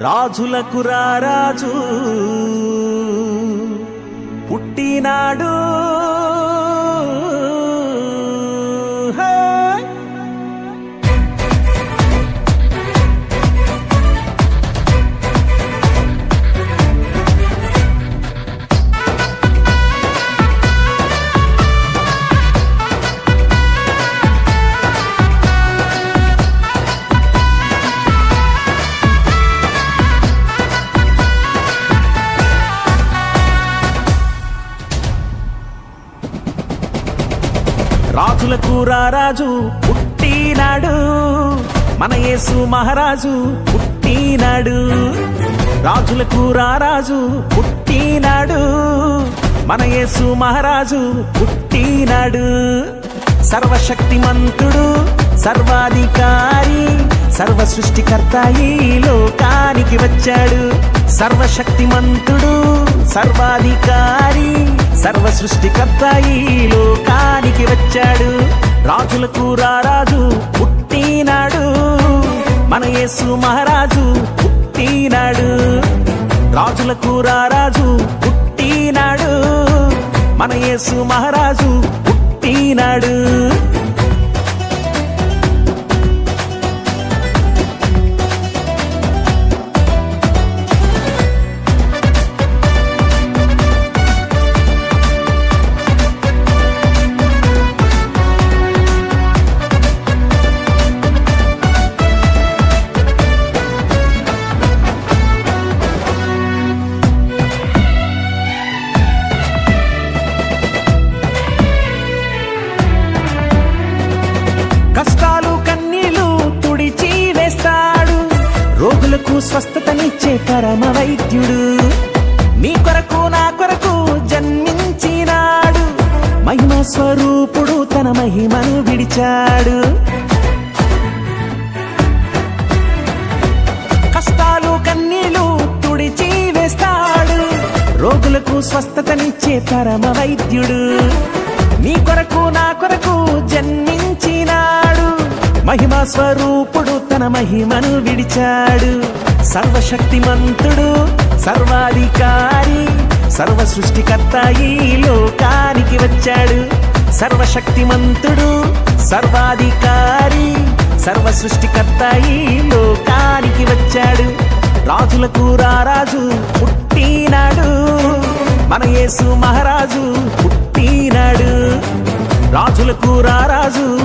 రాజులకు రారాజు. పుట్టినాడు రాజులకు రారాజు పుట్టినాడు. మన యేసు మహారాజు పుట్టినాడు. రాజులకు రారాజు పుట్టినాడు. మన యేసు మహారాజు పుట్టినాడు. సర్వశక్తిమంతుడు సర్వాధికారి. సర్వ సృష్టికర్త ఈ లోకానికి వచ్చాడు. సర్వశక్తిమంతుడు సర్వాధికారి సర్వ సృష్టికర్త ఈ లోకానికి వచ్చాడు. రాజులకు రారాజు పుట్టినాడు. మన యేసు మహారాజు పుట్టినాడు. రాజులకు రారాజు పుట్టినాడు. మన యేసు మహారాజు పరమ వైద్యుడు మీ కొరకు నా కొరకు జన్మించినాడు. మహిమ స్వరూపుడు తన మహిమను విడిచాడు. కష్టాలు కన్నీళ్ళు తుడిచి వేస్తాడు. రోగులకు స్వస్థతనిచ్చే పరమ వైద్యుడు మీ కొరకు నా కొరకు జన్మించినాడు. మహిమ స్వరూపుడు తన మహిమను విడిచాడు. సర్వశక్తిమంతుడు సర్వాధికారి సర్వ సృష్టికర్త ఈ లోకానికి వచ్చాడు. సర్వశక్తిమంతుడు సర్వాధికారి సర్వ సృష్టికర్త ఈ లోకానికి వచ్చాడు. రాజులకు రారాజు పుట్టినాడు. మన యేసు మహారాజు పుట్టినాడు. రాజులకు రారాజు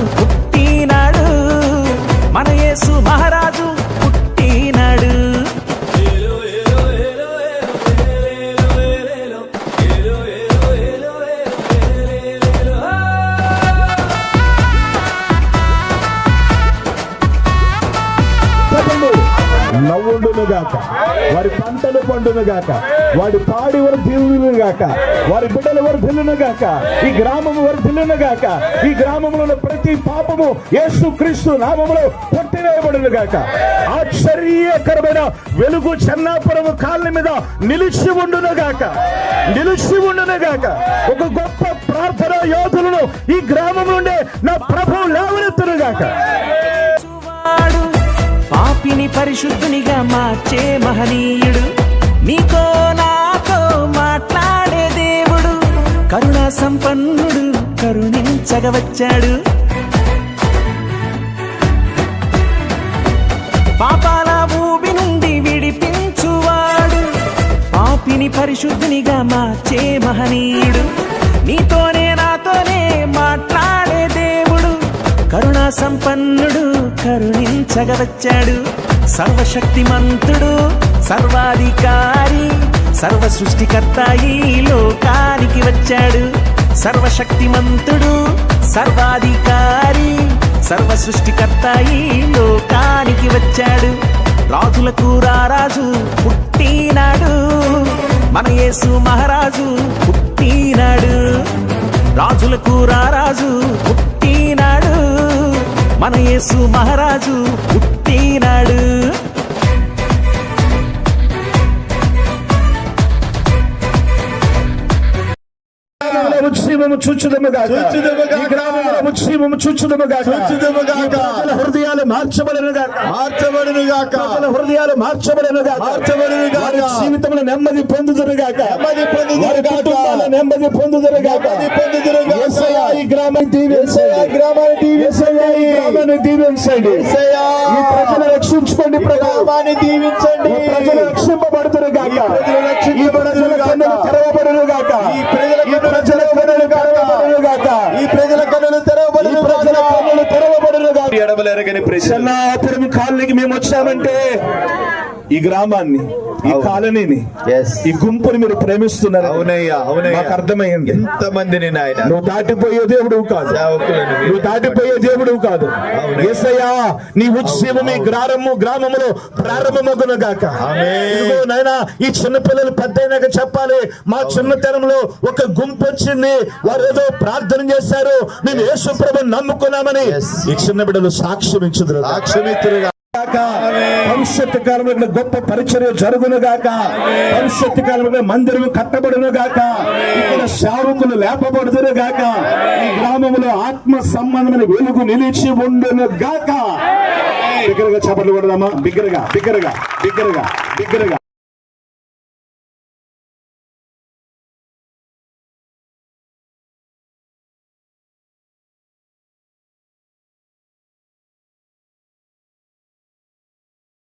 గాక. వారి పంటలు పండును గాక. వాడి పాడి వర్ధిల్లును గాక. వారి బిడ్డలు వర్ధిల్లును గాక. ఈ గ్రామము వర్ధిల్లును గాక. ఈ గ్రామంలో ప్రతి పాపము యేసు క్రీస్తు నామములో కొట్టివేయబడును గాక. ఆశ్చర్యకరమైన వెలుగు చెన్నాపురము కాళ్ళ మీద నిలిచి ఉండును గాక. నిలిచి ఉండును గాక. ఒక గొప్ప ప్రార్థన యోధులను ఈ గ్రామం నుండి నా ప్రభు లేవనెత్తును గాక. పరిశుద్ధునిగా మార్చే మహనీయుడు. నీకో నాతో మాట్లాడే దేవుడు. కరుణా సంపన్నుడు కరుణించగవచ్చాడు. పాపాల భూమి నుండి విడిపించువాడు. పాపిని పరిశుద్ధునిగా మార్చే మహనీయుడు. నీతోనే నాతోనే మాట్లాడే దేవుడు. కరుణా సంపన్నుడు కరుణించగవచ్చాడు. సర్వశక్తిమంతుడు సర్వాధికారి సర్వ సృష్టికర్త ఈ లోకానికి వచ్చాడు. సర్వశక్తిమంతుడు సర్వాధికారి సర్వ సృష్టికర్త ఈ లోకానికి వచ్చాడు. రాజులకు రారాజు పుట్టినాడు. మన యేసు మహారాజు పుట్టినాడు. రాజులకు రారాజు మన యేసు మహారాజు పుట్టినాడు. వచ్చి ఉజ్జీవము చూచుదము గాక. చూచుదము గాక. ఈ గ్రామంలో ఉజ్జీవము చూచుదము గాక. చూచుదము గాక. ఈ ప్రజల హృదయాలు మార్చబడను గాక. మార్చబడును గాక. ప్రజల హృదయాలు మార్చబడను గాక. మార్చబడును గాక. వారి జీవితంలో నెమ్మది పొందుదురు గాక. నెమ్మది పొందుదురు వారి గాక. కుటుంబాల నెమ్మది పొందుదురు గాక. నెమ్మది పొందుదురు గాక. యేసయ్యా, ఈ గ్రామాన్ని దీవించండి గ్రామాన్ని దీవించండి. ఈ గ్రామాన్ని దీవించండి యేసయ్యా, ఈ ప్రజలు రక్షించుకోండి గ్రామాన్ని దీవించండి ఈ ప్రజలు రక్షింపబడుతురు గాక. ఈ ప్రజలు ఈ ప్రజల రక్షింపబడుదురు గాక. కన్నులు తెరవబడును గాక ఈ ప్రజల ఈ ప్రజల కన్నులు తెరవబడును గాక ఈ ప్రజల కన్నులు ఈ తెరవబడును ప్రజల గాక. కన్నులు ఎడమలేరగని ప్రజలు. చెల్లాపురం కాలనీకి మేము వచ్చామంటే ఈ గ్రామాన్ని ఈ. కాలనీని. ఈ గుంపుని మీరు ప్రేమిస్తున్నారు అవునయ్యా అవునయ్యా. మాకు అర్థమైంది. ఎంత మందిని నాయన? నువ్వు దాటిపోయే దేవుడు కాదు. నువ్వు దాటిపోయే దేవుడు కాదు. ఏసయ్యా నీ ఉత్సవం ఈ గ్రామము గ్రామములో ప్రారంభమగును గాక. నాయనా ఈ చిన్న పిల్లలు పెద్ద చెప్పాలి. మా చిన్నతనంలో ఒక గుంపు వచ్చింది వారు ఏదో ప్రార్థన చేశారు. మేము యేసు ప్రభు నమ్ముకున్నామని. ఈ చిన్న బిడ్డలు సాక్ష్యం ఇచ్చుదురు సాక్షమిత్రుగా గాక. భవిష్యత్తు కాలంలో గొప్ప పరిచర్య జరుగును గాక భవిష్యత్తు కాలంలో మందిరం కట్టబడును గాక ఇక్కడ శావకులు లేపబడుదును గాక ఈ గ్రామంలో ఆత్మ సంబంధమైన వెలుగు నిలిచి ఉండును గాక బిగ్గరగా చేపట్లు కొడదామా? బిగ్గరగా బిగ్గరగా బిగ్గరగా బిగ్గరగా.